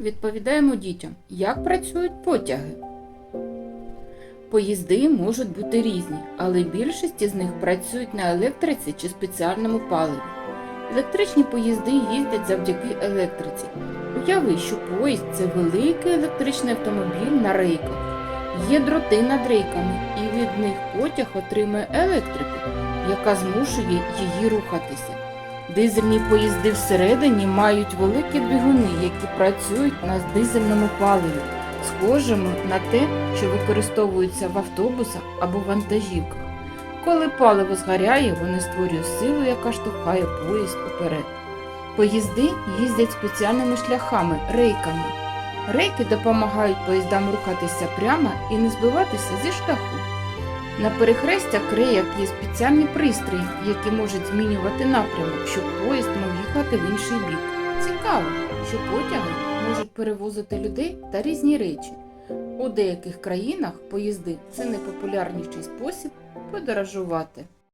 Відповідаємо дітям, як працюють потяги. Поїзди можуть бути різні, але більшість із них працюють на електриці чи спеціальному паливі. Електричні поїзди їздять завдяки електриці. Уяви, що поїзд це великий електричний автомобіль на рейках. Є дроти над рейками, і від них потяг отримує електрику, яка змушує її рухатися. Дизельні поїзди всередині мають великі двигуни, які працюють на дизельному паливі, схожими на те, що використовуються в автобусах або вантажівках. Коли паливо згоряє, вони створюють силу, яка штовхає поїзд уперед. Поїзди їздять спеціальними шляхами, рейками. Рейки допомагають поїздам рухатися прямо і не збиватися зі шляху. На перехрестях рейок є спеціальні пристрої, які можуть змінювати напрямок, щоб поїзд мав їхати в інший бік. Цікаво, що потяги можуть перевозити людей та різні речі. У деяких країнах поїзди це найпопулярніший спосіб подорожувати.